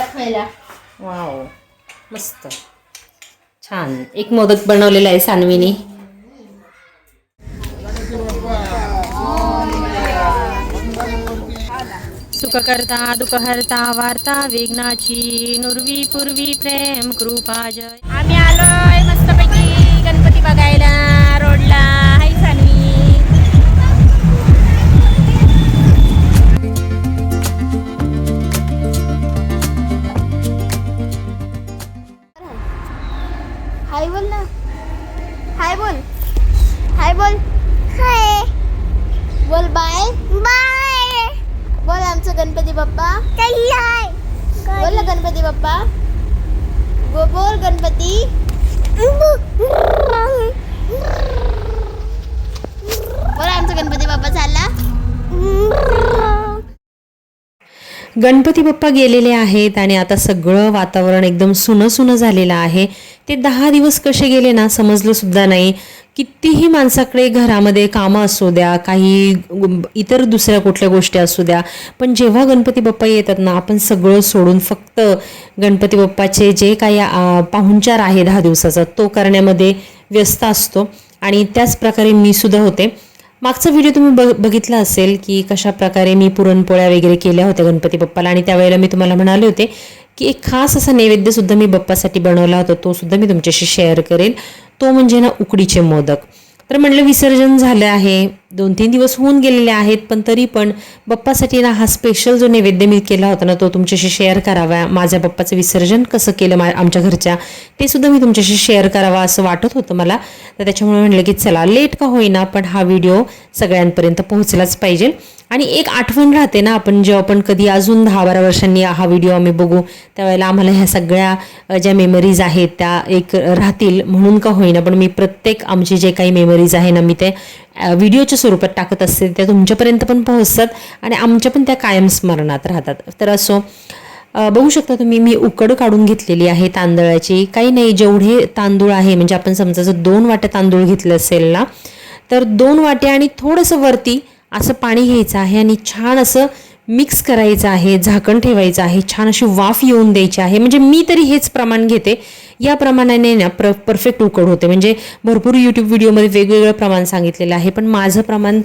खायला वाव. मस्त. छान. एक मोदक बनवलेला आहे सानवीने. सुख करता दुःख हरता वार्ता विघ्नाची नुरवी पूर्वी प्रेम कृपा जय. आम्ही आलोय मस्तपैकी गणपती बघायला रोडला. गणपती बाप्पा गेलेले आहेत आणि आता सगळं वातावरण एकदम सुनं सुनं झालेलं आहे. ते दहा दिवस कसे गेले ना समजलं सुद्धा नाही. कितीही माणसाकडे घरामध्ये कामं असू द्या काही इतर दुसऱ्या कुठल्या गोष्टी असू द्या पण जेव्हा गणपती बाप्पा येतात ना आपण सगळं सोडून फक्त गणपती बाप्पाचे जे काही पाहुणचार आहे दहा दिवसाचा तो करण्यामध्ये व्यस्त असतो. आणि त्याच प्रकारे मी सुद्धा होते. मागचा व्हिडिओ तुम्ही बघ बघितला असेल की कशा प्रकारे मी पुरणपोळ्या वगैरे केल्या होत्या गणपती बाप्पाला. आणि त्यावेळेला मी तुम्हाला म्हणाले होते की एक खास असा नैवेद्यसुद्धा मी बाप्पासाठी बनवला होता तो सुद्धा मी तुमच्याशी शेअर करेल तो म्हणजे ना उकडीचे मोदक. तर म्हणलं विसर्जन झालं आहे. दोन तीन दिवस होऊन गेलेले आहेत पण तरी पण बप्पासाठी ना हा स्पेशल जो नैवेद्य मी केला होता ना तो तुमच्याशी शेअर करावा. माझ्या बप्पाचं विसर्जन कसं केलं मा आमच्या घरच्या ते सुद्धा मी तुमच्याशी शेअर करावा असं वाटत होतं मला. तर त्याच्यामुळे म्हटलं की चला लेट का होईना पण हा व्हिडिओ सगळ्यांपर्यंत पोहोचलाच पाहिजे. आणि एक आठवण राहते ना आपण जेव्हा आपण कधी अजून दहा बारा वर्षांनी हा व्हिडिओ आम्ही बघू त्यावेळेला आम्हाला ह्या सगळ्या ज्या मेमरीज आहेत त्या एक राहतील म्हणून का होईना पण मी प्रत्येक आमचे जे काही मेमरीज आहे ना मी ते व्हिडिओच्या स्वरूपात टाकत असते त्या तुमच्यापर्यंत पण पोहोचतात आणि आमच्या पण त्या कायम स्मरणात राहतात. तर असो बघू शकता तुम्ही मी उकड काढून घेतलेली आहे तांदळाची. काही नाही जेवढे तांदूळ आहे म्हणजे आपण समजा जर दोन वाट्या तांदूळ घेतले असेल ना तर दोन वाट्या आणि थोडंसं वरती असं पाणी घ्यायचं आहे आणि छान असं मिक्स करायचं आहे झाकण ठेवायचं आहे छान अशी वाफ येऊन द्यायची आहे. म्हणजे मी तरी हेच प्रमाण घेते. या प्रमाणाने ना प्र परफेक्ट उकड होते. म्हणजे भरपूर यूट्यूब व्हिडिओमध्ये वेगवेगळं प्रमाण सांगितलेलं आहे. पण माझं प्रमाण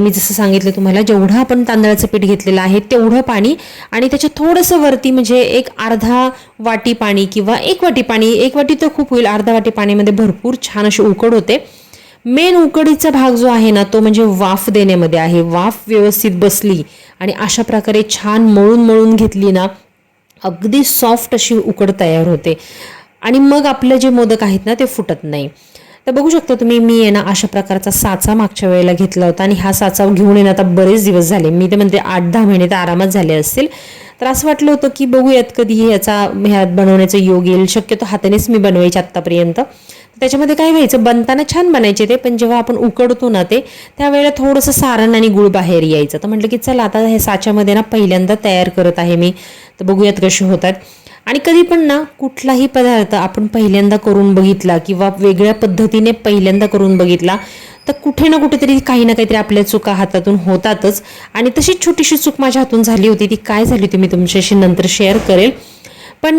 मी जसं सांगितलं तुम्हाला जेवढं आपण तांदळाचं पीठ घेतलेलं आहे तेवढं पाणी आणि त्याच्या थोडंसं वरती म्हणजे एक अर्धा वाटी पाणी किंवा एक वाटी पाणी एक वाटी तर खूप होईल अर्धा वाटी पाण्यामध्ये भरपूर छान अशी उकड होते. मेन उकडीचा भाग जो आहे ना तो म्हणजे वाफ देण्यामध्ये आहे. वाफ व्यवस्थित बसली आणि अशा प्रकारे छान मळून मळून घेतली ना अगदी सॉफ्ट अशी उकड तयार होते. आणि मग आपलं जे मोदक आहेत ना ते फुटत नाही. तर बघू शकता तुम्ही मी आहे ना अशा प्रकारचा साचा मागच्या वेळेला घेतला होता आणि हा साचा घेऊन येणं आता बरेच दिवस झाले. मी ते म्हणते आठ दहा महिने तर आरामात झाले असतील. तर असं वाटलं होतं की बघूयात कधी याचा ह्यात बनवण्याचं योग येईल. शक्यतो हातानेच मी बनवायचे आत्तापर्यंत. त्याच्यामध्ये काय व्हायचं बनताना छान बनायचे ते पण जेव्हा आपण उकडतो ना ते त्यावेळेला थोडंसं सारण आणि गुळ बाहेर यायचं. तर म्हटलं की चला आता हे साच्यामध्ये ना पहिल्यांदा तयार करत आहे मी. तर बघूयात कसे होतात. आणि कधी पण ना कुठलाही पदार्थ आपण पहिल्यांदा करून बघितला किंवा वेगळ्या पद्धतीने पहिल्यांदा करून बघितला तर कुठे ना कुठेतरी काही ना काहीतरी आपल्या चुका हातातून होतातच. आणि तशीच छोटीशी चूक माझ्या हातून झाली होती. ती काय झाली होती मी तुमच्याशी नंतर शेअर करेल. पण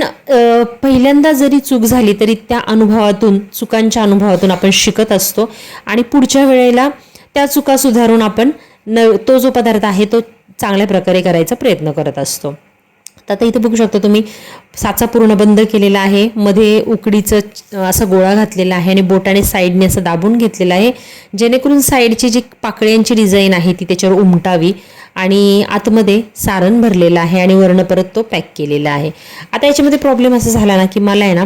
पहिल्यांदा जरी चूक झाली तरी त्या अनुभवातून चुकांच्या अनुभवातून आपण शिकत असतो. आणि पुढच्या वेळेला त्या चुका सुधारून आपण न तो जो पदार्थ आहे तो चांगल्या प्रकारे करायचा प्रयत्न करत असतो. तर आता इथे बघू शकता तुम्ही साचा पूर्ण बंद केलेला आहे. मध्ये उकडीचं असा गोळा घातलेला आहे आणि बोटाने साईडने असं दाबून घेतलेलं आहे. जेणेकरून साईडची जी पाकळ्यांची डिझाईन आहे ती त्याच्यावर उमटावी. आणि आतमध्ये सारण भरलेलं आहे आणि वर्ण परत तो पॅक केलेला आहे. आता याच्यामध्ये प्रॉब्लेम असा झाला ना की मला आहे ना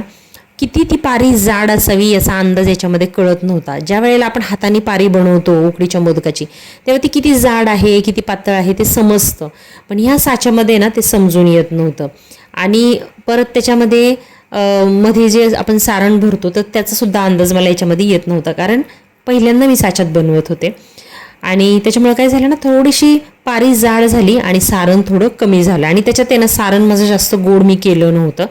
किती ती पारी जाड असावी याचा अंदाज याच्यामध्ये कळत नव्हता. ज्या वेळेला आपण हाताने पारी बनवतो उकडीच्या मोदकाची तेव्हा ती किती जाड आहे किती पातळ आहे ते समजतं. पण ह्या साच्यामध्ये ना ते समजून येत नव्हतं. आणि परत त्याच्यामध्ये मध्ये जे आपण सारण भरतो तर त्याचासुद्धा अंदाज मला याच्यामध्ये येत नव्हता. कारण पहिल्यांदा मी साच्यात बनवत होते. आणि त्याच्यामुळे काय झालं ना थोडीशी पारी जाड झाली आणि सारण थोडं कमी झालं. आणि त्याच्यात आहे ना सारण माझं जास्त गोड मी केलं नव्हतं.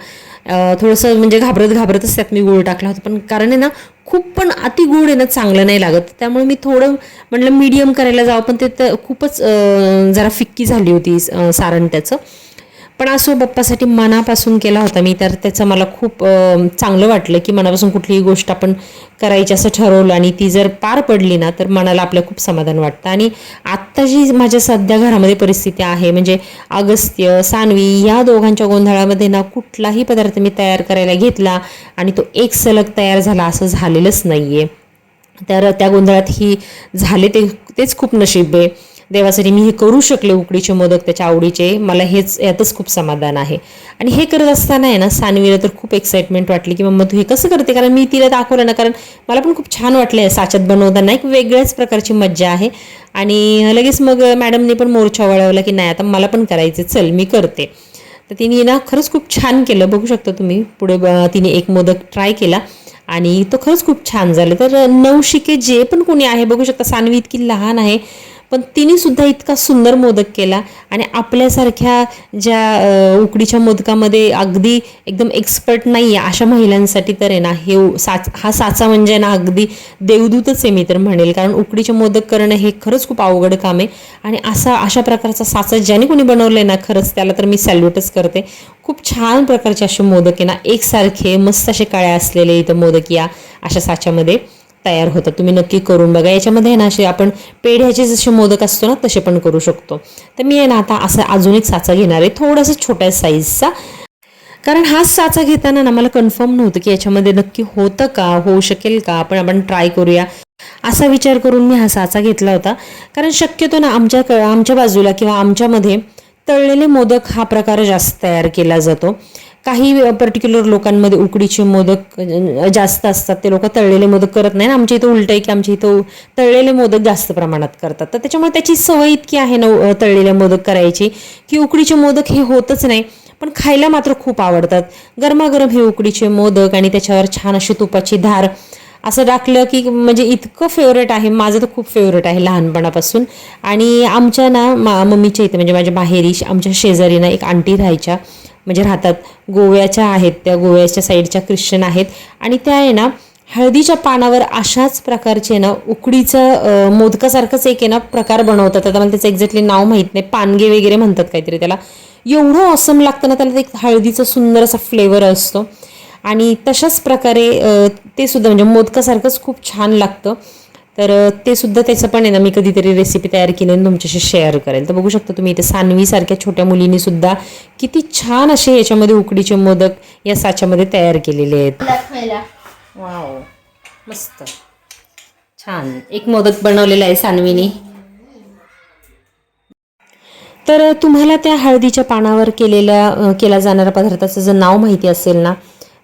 थोडंसं म्हणजे घाबरत घाबरतच त्यात मी गुळ टाकला होता. पण कारण आहे ना खूप पण अति गोड आहे ना चांगलं नाही लागत. त्यामुळे मी थोडं म्हटलं मीडियम करायला जावं. पण ते तर खूपच जरा फिक्की झाली होती सारण त्याचं. पण असो बाप्पासाठी मनापासून केला होता मी तर त्याचं मला खूप चांगलं वाटलं की मनापासून कुठलीही गोष्ट आपण करायची असं ठरवलं आणि ती जर पार पडली ना तर मनाला आपल्या खूप समाधान वाटतं. आणि आत्ता जी माझ्या सध्या घरामध्ये परिस्थिती आहे म्हणजे अगस्त्य सानवी या दोघांच्या गोंधळामध्ये ना कुठलाही पदार्थ मी तयार करायला घेतला आणि तो एक सलग तयार झाला असं झालेलंच नाही आहे तर त्या गोंधळात ही झाले ते तेच खूप नशीब आहे. देवासाठी मी हे करू शकले उकडीचे मोदक त्याच्या आवडीचे मला हेच यातच खूप समाधान आहे. आणि हे करत असताना आहे ना सानवीला तर खूप एक्साइटमेंट वाटली की मम्मा तू हे कसं करते? कारण मी तिला दाखवलं ना कारण मला पण खूप छान वाटलं साच्यात बनवताना. एक वेगळ्याच प्रकारची मज्जा आहे. आणि लगेच मग मॅडमने पण मोर्चा वळवला की नाही आता मला पण करायचं चल मी करते. तर तिने ना खरंच खूप छान केलं. बघू शकता तुम्ही पुढे तिने एक मोदक ट्राय केला. आणि तो खरंच खूप छान झालं. तर नवशिके जे पण कोणी आहे बघू शकता सानवी इतकी लहान आहे. पण तिने सुद्धा इतका सुंदर मोदक केला आणि आपल्यासारख्या ज्या उकडीच्या मोदकामध्ये अगदी एकदम एक्सपर्ट नाही आहे अशा महिलांसाठी तर आहे ना हे उ- साच हा साचा म्हणजे ना अगदी देवदूतच आहे मी तर म्हणेल. कारण उकडीचे मोदक करणं हे खरंच खूप अवघड काम आहे. आणि असा अशा प्रकारचा साचा ज्याने कोणी बनवलं आहे ना खरंच त्याला तर मी सॅल्यूटच करते. खूप छान प्रकारचे असे मोदक आहे ना एकसारखे मस्त असे काळ्या असलेले इथं मोदक या अशा साच्यामध्ये. तयार होतात तुम्ही नक्की करून बघा. याच्यामध्ये ना असे आपण पेढ्याचे जसे मोदक असतो ना तसे पण करू शकतो. तर मी आहे ना आता असा अजून एक साचा घेणार आहे. थोडासा छोट्या साईजचा कारण हाच साचा घेताना ना मला कन्फर्म नव्हतं की याच्यामध्ये नक्की होतं का होऊ शकेल का? आपण आपण ट्राय करूया. असा विचार करून मी हा साचा घेतला होता. कारण शक्यतो ना आमच्या आमच्या बाजूला किंवा आमच्यामध्ये तळलेले मोदक हा प्रकार जास्त तयार केला जातो. काही पर्टिक्युलर लोकांमध्ये उकडीचे मोदक जास्त असतात ते लोक तळलेले मोदक करत नाही ना आमच्या इथं उलट आहे की आमच्या इथं तळलेले मोदक जास्त प्रमाणात करतात. तर त्याच्यामुळे त्याची सवय इतकी आहे ना तळलेले मोदक करायची की उकडीचे मोदक हे होतच नाही पण खायला मात्र खूप आवडतात. गरमागरम हे उकडीचे मोदक आणि त्याच्यावर छान अशी तुपाची धार असं टाकलं की म्हणजे इतकं फेवरेट आहे. माझं तर खूप फेवरेट आहे लहानपणापासून. आणि आमच्या ना मा मम्मीच्या इथे म्हणजे माझ्या माहेरी आमच्या शेजारी ना एक आंटी राहायच्या. म्हणजे राहतात. गोव्याच्या आहेत त्या गोव्याच्या साईडच्या ख्रिश्चन आहेत. आणि त्या आहे ना हळदीच्या पानावर अशाच प्रकारचे ना उकडीचं मोदकासारखंच एक आहे ना प्रकार बनवतात. आता मला त्याचं एक्झॅक्टली नाव माहीत नाही. पानगे वगैरे म्हणतात काहीतरी त्याला. एवढं ऑसम लागतं ना त्याला ते एक हळदीचा सुंदर असा फ्लेवर असतो. आणि तशाच प्रकारे ते सुद्धा म्हणजे मोदकासारखंच खूप छान लागतं. तर ते सुद्धा त्याचं पण आहे ना मी कधीतरी रेसिपी तयार केली आणि तुमच्याशी शेअर करेल. तर बघू शकता तुम्ही इथे सानवीसारख्या छोट्या मुलींनी सुद्धा किती छान असे याच्यामध्ये उकडीचे मोदक या साच्यामध्ये तयार केलेले आहेत. वाव. मस्त. छान. एक मोदक बनवलेला आहे सानवीने. तर तुम्हाला त्या हळदीच्या पानावर केलेल्या केला जाणाऱ्या पदार्थाचं जर नाव माहिती असेल ना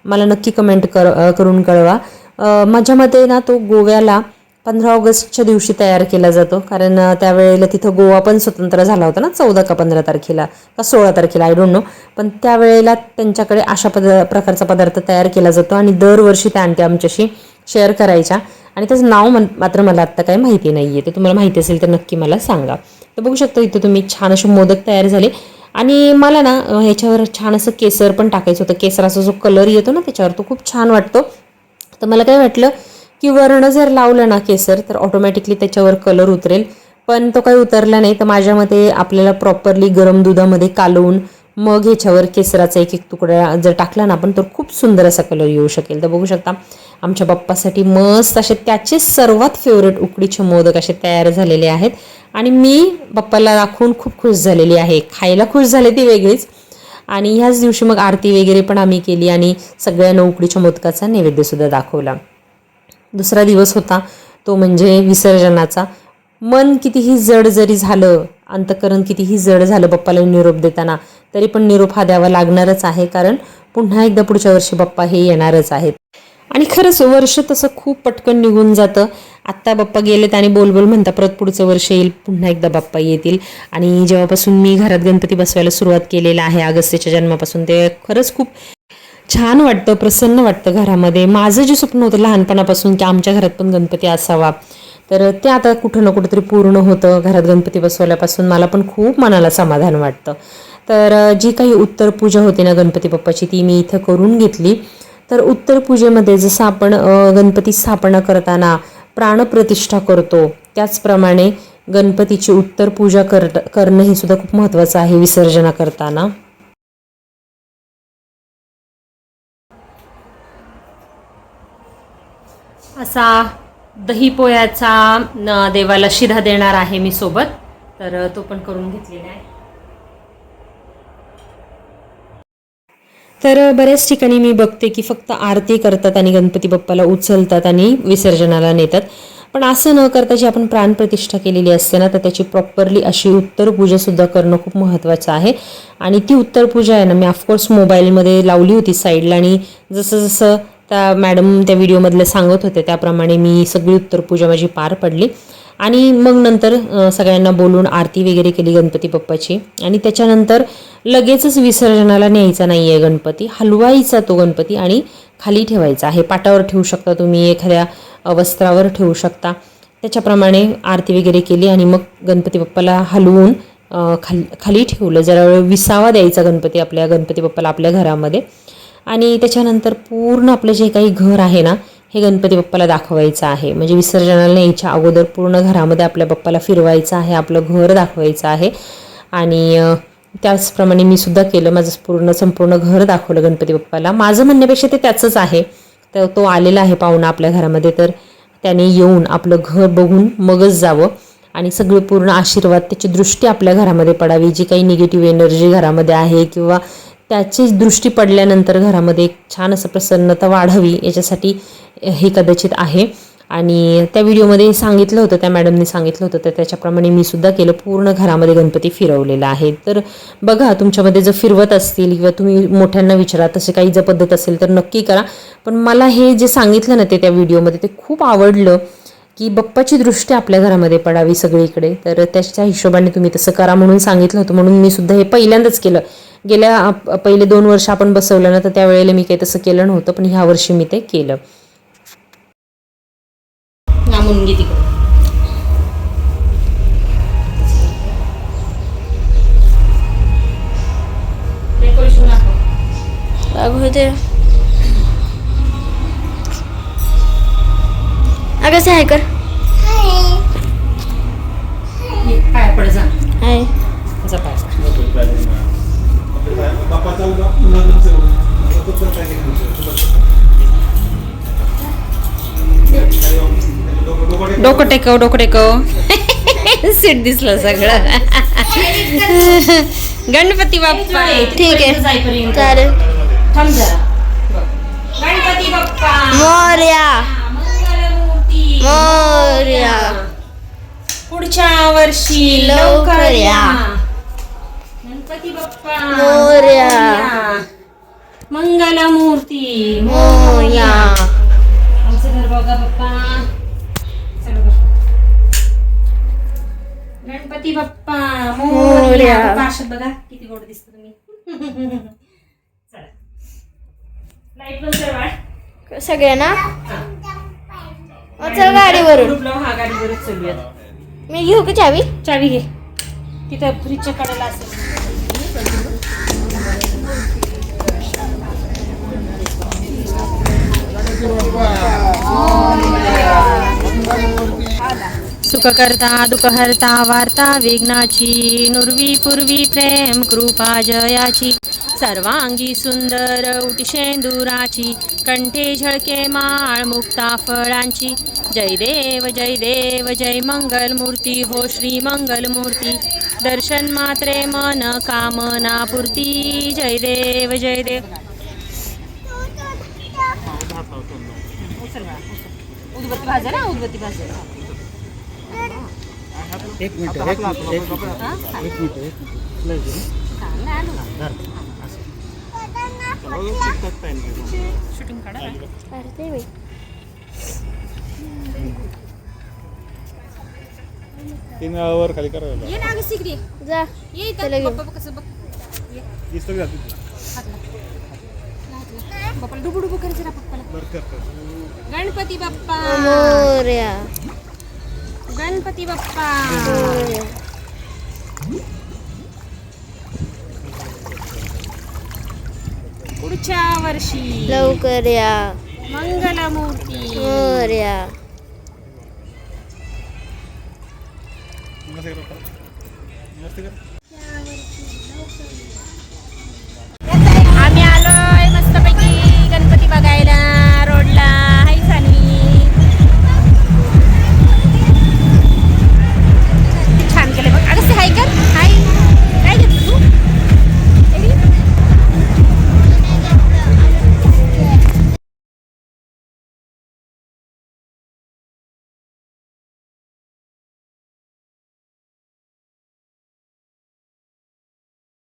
मला नक्की कमेंट कर करून कळवा. माझ्या मते ना तो गोव्याला पंधरा ऑगस्टच्या दिवशी तयार केला जातो. कारण त्यावेळेला तिथं गोवा पण स्वतंत्र झाला होता ना चौदा का पंधरा तारखेला का सोळा तारखेला आय डोंट नो पण त्यावेळेला त्यांच्याकडे अशा पद प्रकारचा पदार्थ तयार केला जातो आणि दरवर्षी त्या आणत्या आमच्याशी शेअर करायच्या. आणि त्याचं नाव मन मात्र मला आत्ता काही माहिती नाही आहे ते तुम्हाला माहिती असेल तर नक्की मला सांगा. तर बघू शकता इथं तुम्ही छान असे मोदक तयार झाले. आणि मला ना ह्याच्यावर छान असं केसर पण टाकायचं होतं. केसराचा जो कलर येतो ना त्याच्यावर तो खूप छान वाटतो. तर मला काय वाटलं की वर्ण जर लावलं ना केसर तर ऑटोमॅटिकली त्याच्यावर कलर उतरेल. पण तो काही उतरला नाही तर माझ्या मते आपल्याला प्रॉपरली गरम दुधामध्ये कालवून मग ह्याच्यावर केसराचा एक एक तुकडा जर टाकला ना आपण तर खूप सुंदर असा कलर येऊ शकेल. तर बघू शकता आमच्या बाप्पासाठी मस्त असे त्याचे सर्वात फेवरेट उकडीचे मोदक असे तयार झालेले आहेत. आणि मी बाप्पाला दाखवून खूप खुश झालेली आहे. खायला खुश झाले ती वेगळीच. आणि ह्याच दिवशी मग आरती वगैरे पण आम्ही केली आणि सगळ्यांना उकडीच्या मोदकाचा नैवेद्यसुद्धा दाखवला. दुसरा दिवस होता तो म्हणजे विसर्जनाचा. मन कितीही जड जरी झालं अंतकरण कितीही जड झालं बाप्पाला निरोप देताना तरी पण निरोप हा द्यावा लागणारच आहे कारण पुन्हा एकदा पुढच्या वर्षी बाप्पा हे येणारच आहेत. आणि खरंच वर्ष तसं खूप पटकन निघून जातं. आत्ता बाप्पा गेलेत आणि बोलबोल म्हणता परत पुढचं वर्ष येईल पुन्हा एकदा बाप्पा येतील. आणि जेव्हापासून मी घरात गणपती बसवायला सुरुवात केलेलं आहे अगस्त्यच्या जन्मापासून ते खरंच खूप छान वाटतं प्रसन्न वाटतं घरामध्ये. माझं जे स्वप्न होतं लहानपणापासून की आमच्या घरात पण गणपती असावा. तर ते आता कुठं ना कुठंतरी पूर्ण होतं. घरात गणपती बसवल्यापासून मला पण खूप मनाला समाधान वाटतं. तर जी काही उत्तर पूजा होती ना गणपती बाप्पाची ती मी इथं करून घेतली. तर उत्तर पूजेमध्ये जसं आपण गणपती स्थापना करताना प्राणप्रतिष्ठा करतो त्याचप्रमाणे गणपतीची उत्तर पूजा कर करणं हे सुद्धा खूप महत्त्वाचं आहे विसर्जना करताना. असा दही पोह्याचा देवाला शिधा देणार आहे मी सोबत. तर तो पण करून घेतलेला आहे. तर बऱ्याच ठिकाणी मी बघते की फक्त आरती करतात आणि गणपती बाप्पाला उचलतात आणि विसर्जनाला नेतात. पण असं न करता जी आपण प्राणप्रतिष्ठा केलेली असते ना तर त्याची प्रॉपरली अशी उत्तर पूजासुद्धा करणं खूप महत्त्वाचं आहे. आणि ती उत्तर पूजा आहे ना मी ऑफकोर्स मोबाईलमध्ये लावली होती साईडला आणि जसं जसं त्या मॅडम त्या व्हिडिओमधलं सांगत होते त्याप्रमाणे मी सगळी उत्तरपूजा माझी पार पडली. आणि मग नंतर सगळ्यांना बोलून आरती वगैरे केली गणपती बाप्पाची. आणि त्याच्यानंतर लगेचच विसर्जनाला न्यायचा नाही आहे गणपती हलवायचा तो गणपती आणि खाली ठेवायचा. आहे पाटावर ठेवू शकता तुम्ही एखाद्या वस्त्रावर ठेवू शकता. त्याच्याप्रमाणे आरती वगैरे केली आणि मग गणपती बाप्पाला हलवून खाली खाली ठेवलं. जरा वेळ विसावा द्यायचा गणपती आपल्या गणपती बाप्पाला आपल्या घरामध्ये. आणि त्याच्यानंतर पूर्ण आपलं जे काही घर आहे ना हे गणपती बाप्पाला दाखवायचं आहे. म्हणजे विसर्जनाला न्यायच्या अगोदर पूर्ण घरामध्ये आपल्या बाप्पाला फिरवायचं आहे आपलं घर दाखवायचं आहे. आणि त्याचप्रमाणे मी सुद्धा केलं. माझं पूर्ण संपूर्ण घर दाखवलं गणपती बाप्पाला. माझं म्हणण्यापेक्षा ते त्याचंच आहे. तर तो आलेला आहे पाहुणा आपल्या घरामध्ये. तर त्याने येऊन आपलं घर बघून मगच जावं. आणि सगळे पूर्ण आशीर्वाद त्याची दृष्टी आपल्या घरामध्ये पडावी. जी काही निगेटिव्ह एनर्जी घरामध्ये आहे किंवा त्याची दृष्टी पडल्यानंतर घरामध्ये एक छान असं प्रसन्नता वाढावी याच्यासाठी हे कदाचित आहे. आणि त्या व्हिडिओमध्ये सांगितलं होतं त्या मॅडमने सांगितलं होतं तर त्याच्याप्रमाणे मी सुद्धा केलं. पूर्ण घरामध्ये गणपती फिरवलेला आहे. तर बघा तुमच्यामध्ये जर फिरवत असतील किंवा तुम्ही मोठ्यांना विचारा तसे काही जर पद्धत असेल तर नक्की करा. पण मला हे जे सांगितलं ना ते त्या व्हिडिओमध्ये ते खूप आवडलं की बप्पाची दृष्टी आपल्या घरामध्ये पडावी सगळीकडे. तर त्याच्या हिशोबाने तुम्ही तसं करा म्हणून सांगितलं होतं. म्हणून मी सुद्धा हे पहिल्यांदाच केलं. गेल्या पहिले दोन वर्ष आपण बसवलं ना तर त्यावेळेला मी काही तसं केलं नव्हतं पण ह्या वर्षी मी ते केलं. अगं से हाय कर. पाय पड जा. हाय. जा पाय डोकं टेकव डोकं टेकव. सीट दिसलं सगळं. गणपती बाप्पा. ठीक आहे. चालेल. गणपती बाप्पा. मोर्या. मोर्या. पुढच्या वर्षी लवकर या. गणपती बाप्पा? मोरया. मंगलमूर्ती. मोर्या. आमचं घर बघा बाप्पा. गणपती बाप्पा. मोरया. आशात बघा किती गोड दिसत तुम्ही. चला. लाइट बंद कर बाळ. सगळ्यांना हा. मग चल गाडीवरून. हा गाडीवरच चलूयात. मी घेऊ का चावी? चावी घे. तिथं फ्रीजच्या कडेला असेल. सुखकर्ता दुःखहर्ता वार्ता विघ्नाची नुर्वी पूर्वी प्रेम कृपा जयाची सर्वांगी सुंदर उटी कंठे झळके माळ मुक्ता फळांची. जय देव जय देव जय मंगल मूर्ती हो श्री मंगल मूर्ती दर्शन मात्रे मन कामना पूर्ती. जय देव जय देव. उदबत्ती भाजा ना उदबत्ती भाजा एक मिनिट एक मिनिट एक मिनिट एक मिनिट शूटिंग काढा करते मी तीन वेळावर खाली करायला ये ना अगं सिगरी जा. ये इथं. पप्पा कसं बघ. बाप्पाला डुबू डुबू करायचं ना पप्पाला. बरं कर कर. गणपती बाप्पा. मोर्या गणपती बाप्पा. पुढच्या वर्षी. लवकर या. मंगलमूर्ती. नमस्ते कर.